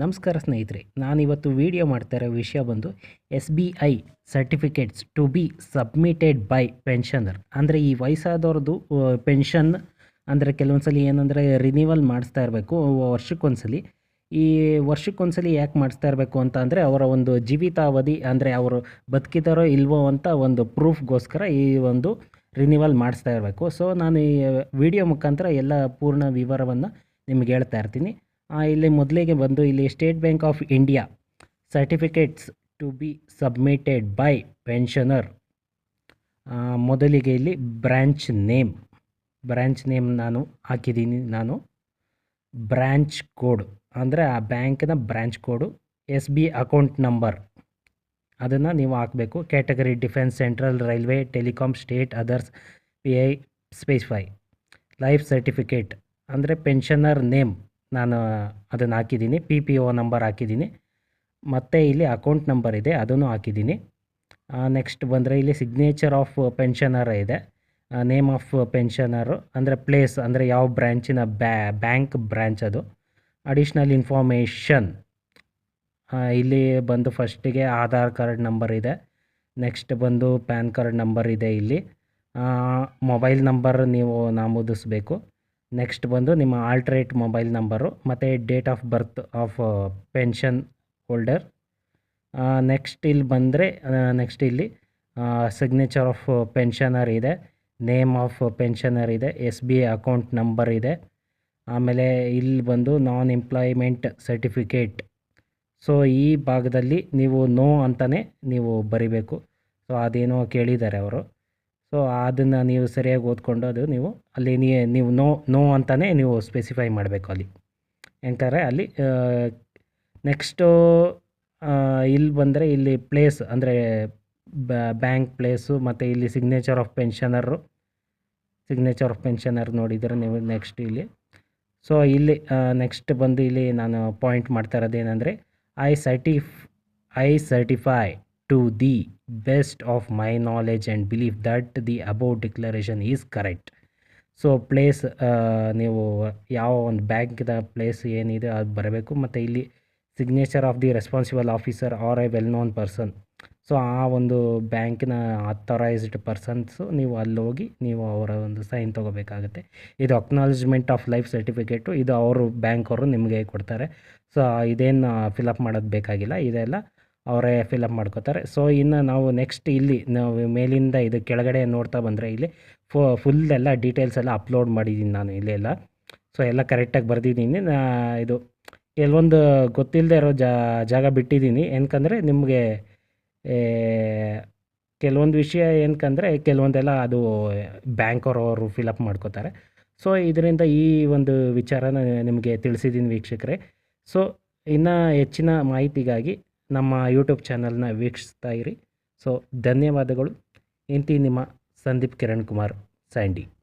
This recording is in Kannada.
ನಮಸ್ಕಾರ ಸ್ನೇಹಿತರೆ, ನಾನಿವತ್ತು ವಿಡಿಯೋ ಮಾಡ್ತಾ ಇರೋ ವಿಷಯ ಬಂದು S B I certificates to be submitted by pensioner ಅಂದರೆ ಈ ವಯಸ್ಸಾದವ್ರದ್ದು ಪೆನ್ಷನ್ ಅಂದರೆ ಕೆಲವೊಂದ್ಸಲಿ ಏನಂದರೆ ರಿನಿವಲ್ ಮಾಡಿಸ್ತಾ ಇರಬೇಕು ವರ್ಷಕ್ಕೊಂದ್ಸಲಿ. ಈ ವರ್ಷಕ್ಕೊಂದ್ಸಲಿ ಯಾಕೆ ಮಾಡಿಸ್ತಾ ಇರಬೇಕು ಅಂತ ಅಂದರೆ ಅವರ ಒಂದು ಜೀವಿತಾವಧಿ ಅಂದರೆ ಅವರು ಬದುಕಿದಾರೋ ಇಲ್ವೋ ಅಂತ ಒಂದು ಪ್ರೂಫ್ಗೋಸ್ಕರ ಈ ಒಂದು ರಿನಿವಲ್ ಮಾಡಿಸ್ತಾ ಇರಬೇಕು. ಸೊ ನಾನು ಈ ವಿಡಿಯೋ ಮುಖಾಂತರ ಎಲ್ಲ ಪೂರ್ಣ ವಿವರವನ್ನು ನಿಮ್ಗೆ ಹೇಳ್ತಾ ಇರ್ತೀನಿ. ಇಲ್ಲಿ ಮೊದಲಿಗೆ ಬಂದು ಇಲ್ಲಿ State Bank of India certificates to be submitted by pensioner ಮೊದಲಿಗೆ ಇಲ್ಲಿ ಬ್ರ್ಯಾಂಚ್ ನೇಮ್ ಬ್ರ್ಯಾಂಚ್ ನೇಮ್ ನಾನು ಹಾಕಿದ್ದೀನಿ ನಾನು. ಬ್ರ್ಯಾಂಚ್ ಕೋಡ್ ಅಂದರೆ ಆ ಬ್ಯಾಂಕ್ನ branch code S B account number ಅದನ್ನು ನೀವು ಹಾಕಬೇಕು. Category defence central railway telecom state others P I specify life certificate ಅಂದರೆ ಪೆನ್ಷನರ್ ನೇಮ್ ನಾನು ಅದನ್ನು ಹಾಕಿದ್ದೀನಿ ಪಿ ಪಿ ಒ ನಂಬರ್ ಹಾಕಿದ್ದೀನಿ. ಮತ್ತು ಇಲ್ಲಿ ಅಕೌಂಟ್ ನಂಬರ್ ಇದೆ, ಅದನ್ನು ಹಾಕಿದ್ದೀನಿ. ನೆಕ್ಸ್ಟ್ ಬಂದರೆ ಇಲ್ಲಿ ಸಿಗ್ನೇಚರ್ ಆಫ್ ಪೆನ್ಷನರ್ ಇದೆ. ನೇಮ್ ಆಫ್ ಪೆನ್ಷನರು ಅಂದರೆ ಪ್ಲೇಸ್ ಅಂದರೆ ಯಾವ ಬ್ರ್ಯಾಂಚಿನ ಬ್ಯಾಂಕ್ ಬ್ರ್ಯಾಂಚ್ ಅದು. ಅಡಿಷ್ನಲ್ ಇನ್ಫಾರ್ಮೇಷನ್ ಇಲ್ಲಿ ಬಂದು ಫಸ್ಟಿಗೆ ಆಧಾರ್ ಕಾರ್ಡ್ ನಂಬರ್ ಇದೆ. ನೆಕ್ಸ್ಟ್ ಬಂದು ಪ್ಯಾನ್ ಕಾರ್ಡ್ ನಂಬರ್ ಇದೆ ಇಲ್ಲಿ. ಮೊಬೈಲ್ ನಂಬರ್ ನೀವು ನಮೂದಿಸ್ಬೇಕು. ನೆಕ್ಸ್ಟ್ ಬಂದು ನಿಮ್ಮ ಆಲ್ಟ್ರೇಟ್ ಮೊಬೈಲ್ ನಂಬರು ಮತ್ತು date of birth of pension holder next ಇಲ್ಲಿ ಬಂದರೆ ನೆಕ್ಸ್ಟ್ ಇಲ್ಲಿ ಸಿಗ್ನೇಚರ್ ಆಫ್ ಪೆನ್ಷನರ್ ಇದೆ ನೇಮ್ ಆಫ್ ಪೆನ್ಷನರ್ ಇದೆ S B I account number ಇದೆ. ಆಮೇಲೆ ಇಲ್ಲಿ ಬಂದು ನಾನ್ ಎಂಪ್ಲಾಯ್ಮೆಂಟ್ ಸರ್ಟಿಫಿಕೇಟ್ ಸೊ ಈ ಭಾಗದಲ್ಲಿ ನೀವು ನೋ ಅಂತಲೇ ನೀವು ಬರಿಬೇಕು. ಸೊ ಅದೇನೋ ಕೇಳಿದ್ದಾರೆ ಅವರು. ಸೊ ಅದನ್ನು ನೀವು ಸರಿಯಾಗಿ ಓದ್ಕೊಂಡು ಅದು ನೀವು ಅಲ್ಲಿ ನೀವು ನೋ ನೋ ಅಂತಲೇ ನೀವು ಸ್ಪೆಸಿಫೈ ಮಾಡಬೇಕು ಅಲ್ಲಿ. ಯಾಕಂದರೆ ಅಲ್ಲಿ ನೆಕ್ಸ್ಟು ಇಲ್ಲಿ ಬಂದರೆ ಇಲ್ಲಿ ಪ್ಲೇಸ್ ಅಂದರೆ ಬ್ಯಾಂಕ್ ಪ್ಲೇಸು ಮತ್ತು ಇಲ್ಲಿ signature of pensioner signature of pensioner ನೋಡಿದರೆ ನೀವು ನೆಕ್ಸ್ಟ್ ಇಲ್ಲಿ. ಸೊ ಇಲ್ಲಿ ನೆಕ್ಸ್ಟ್ ಬಂದು ಇಲ್ಲಿ ನಾನು ಪಾಯಿಂಟ್ ಮಾಡ್ತಾ ಇರೋದೇನೆಂದರೆ I certify I certify to the best of my knowledge and belief that the above declaration is correct so place ನೀವು ಯಾವ ಒಂದು ಬ್ಯಾಂಕ್ದ ಪ್ಲೇಸ್ ಏನಿದೆ ಅದು ಬರಬೇಕು. ಮತ್ತು ಇಲ್ಲಿ signature of the responsible officer or a well known person so ಆ ಒಂದು ಬ್ಯಾಂಕಿನ ಅಥರೈಸ್ಡ್ ಪರ್ಸನ್ಸು ನೀವು ಅಲ್ಲಿ ಹೋಗಿ ನೀವು ಅವರ ಒಂದು ಸೈನ್ ತೊಗೋಬೇಕಾಗುತ್ತೆ. ಇದು ಅಕ್ನಾಲಜ್ಮೆಂಟ್ ಆಫ್ ಲೈಫ್ ಸರ್ಟಿಫಿಕೇಟು ಇದು ಅವರು ಬ್ಯಾಂಕ್ ಅವರು ನಿಮಗೆ ಕೊಡ್ತಾರೆ. ಸೊ ಇದೇನು ಫಿಲಪ್ ಮಾಡೋದು ಬೇಕಾಗಿಲ್ಲ. ಇದೆಲ್ಲ ಅವರೇ ಫಿಲಪ್ ಮಾಡ್ಕೋತಾರೆ. ಸೊ ಇನ್ನು ನಾವು ನೆಕ್ಸ್ಟ್ ಇಲ್ಲಿ ನಾವು ಮೇಲಿಂದ ಇದು ಕೆಳಗಡೆ ನೋಡ್ತಾ ಬಂದರೆ ಇಲ್ಲಿ ಫೋ ಫುಲ್ ಎಲ್ಲ ಡೀಟೇಲ್ಸ್ ಎಲ್ಲ ಅಪ್ಲೋಡ್ ಮಾಡಿದ್ದೀನಿ ನಾನು ಇಲ್ಲೆಲ್ಲ. ಸೊ ಎಲ್ಲ ಕರೆಕ್ಟಾಗಿ ಬರೆದಿದ್ದೀನಿ ನಾ ಇದು ಕೆಲವೊಂದು ಗೊತ್ತಿಲ್ಲದೆ ಇರೋ ಜಾಗ ಬಿಟ್ಟಿದ್ದೀನಿ ಏನಕ್ಕಂದರೆ ನಿಮಗೆ ಕೆಲವೊಂದು ವಿಷಯ ಏನಕ್ಕಂದರೆ ಕೆಲವೊಂದೆಲ್ಲ ಅದು ಬ್ಯಾಂಕ್ ಅವರು ಅವರು ಫಿಲಪ್ ಮಾಡ್ಕೋತಾರೆ. ಸೊ ಇದರಿಂದ ಈ ಒಂದು ವಿಚಾರನ ನಿಮಗೆ ತಿಳಿಸಿದ್ದೀನಿ ವೀಕ್ಷಕರೇ. ಸೊ ಇನ್ನು ಹೆಚ್ಚಿನ ಮಾಹಿತಿಗಾಗಿ ನಮ್ಮ ಯೂಟ್ಯೂಬ್ ಚಾನಲ್ನ ವೀಕ್ಷಿಸ್ತಾ ಇರಿ. ಸೊ ಧನ್ಯವಾದಗಳು. ಇಂತಿ ನಿಮ್ಮ ಸಂದೀಪ್ ಕಿರಣ್ ಕುಮಾರ್ ಸ್ಯಾಂಡಿ